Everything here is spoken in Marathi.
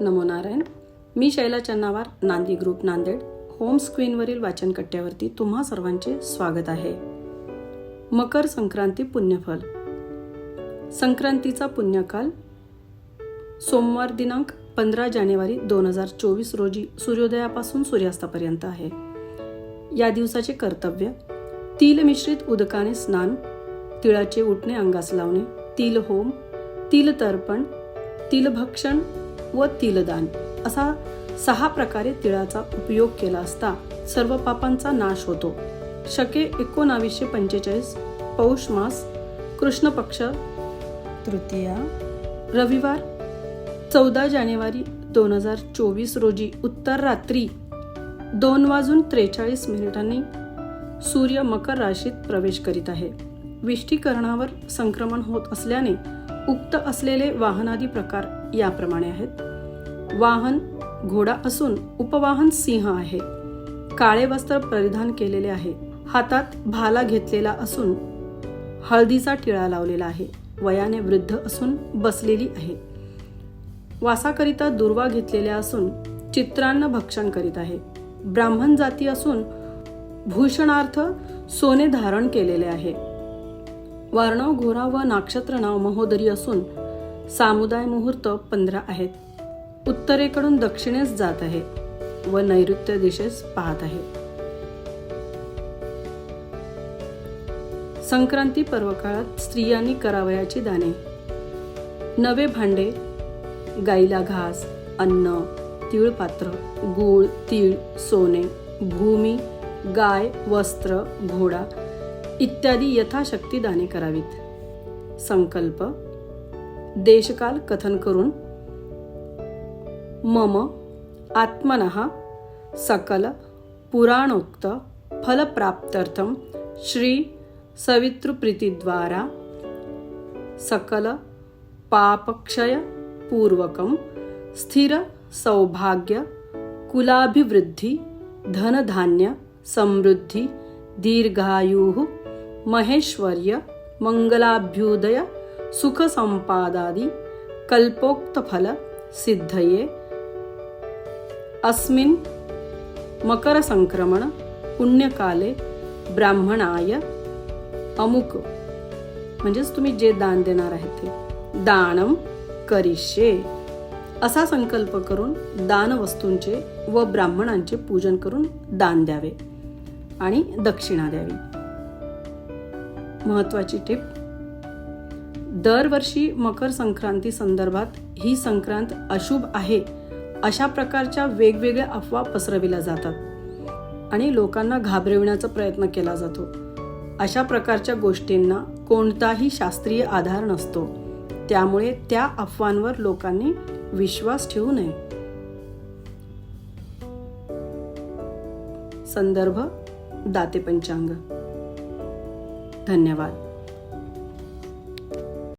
नमो नारायण. मी शैला चन्नावार नांदी ग्रुप नांदेड. होम स्क्रीनवरील वाचन कट्ट्यावरती तुम्हा सर्वांचे स्वागत आहे. मकर संक्रांती पुण्यफल. संक्रांतीचा पुण्यकाल सोमवार दिनांक पंधरा जानेवारी दोन हजार चोवीस रोजी सूर्योदयापासून सूर्यास्तापर्यंत आहे. या दिवसाचे कर्तव्य तिल मिश्रित उदकाने स्नान तिळाचे उठणे अंगास लावणे तिल होम तिल तर्पण तिलभक्षण व तिलदान असा सहा प्रकारे तिळाचा उपयोग केला असता सर्व पापांचा नाश होतो. शके एकोणावीसशे पंचेचाळीस पौष मास कृष्ण पक्ष तृतीया रविवार चौदा जानेवारी दोन हजार चोवीस रोजी उत्तर रात्री दोन वाजून त्रेचाळीस मिनिटांनी सूर्य मकर राशीत प्रवेश करीत आहे. विष्टीकरणावर संक्रमण होत असल्याने उक्त असलेले वाहनादी प्रकार याप्रमाणे आहेत. वाहन घोडा असून उपवाहन सिंह आहे. काळे वस्त्र परिधान केलेले आहे. हातात भाला घेतलेला असून हळदीचा टिळा लावलेला आहे. वयाने वृद्ध असून बसलेली आहे. वासाकरिता दुर्वा घेतलेल्या असून चित्रान्न भक्षण करीत आहे. ब्राह्मण जाती असून भूषणार्थ सोने धारण केलेले आहे. वारणव घोरा व नाक्षत्र नाव महोदरी असून सामुदाय मुहूर्त पंधरा आहेत. उत्तरेकडून दक्षिणेस जात आहे व नैऋत्य दिशेस पाहत आहे. संक्रांती पर्व काळात स्त्रियांनी करावयाची दाने. नवे भांडे गाईला घास अन्न तिळपात्र गूळ तीळ सोने भूमी गाय वस्त्र घोडा इत्यादी यथाशक्ती दाने करावीत. संकल्प. देशकाल कथन करून. मम. आत्मनः. सकल. पुराणोक्त. फलप्राप्त्यर्थं. श्री. सवितृप्रीतिद्वारा. सकल. पापक्षय पूर्वकं. स्थिर. सौभाग्य. कुलाभिवृद्धी. धनधान्य. समृद्धी. दीर्घायुः. महेश्वर्य मंगलाभ्युदय सुखसम्पादादि कल्पोक्तफल सिद्धये। अस्मिन् मकरसंक्रमण पुण्यकाले ब्राह्मणाय अमुक। म्हणजेच तुम्ही जे दान देणार आहे ते. दानम करिष्ये। असा संकल्प करून दानवस्तूंचे व ब्राह्मणांचे पूजन करून दान द्यावे आणि दक्षिणा द्यावी. महत्त्वाची टिप. दरवर्षी मकर संक्रांती संदर्भात ही संक्रांत अशुभ आहे अशा प्रकारच्या वेगवेगळ्या अफवा पसरविल्या जातात आणि लोकांना घाबरविण्याचा प्रयत्न केला जातो. अशा प्रकारच्या गोष्टींना कोणताही शास्त्रीय आधार नसतो. त्यामुळे त्या अफवांवर लोकांनी विश्वास ठेवू नये. संदर्भ दाते पंचांग. धन्यवाद.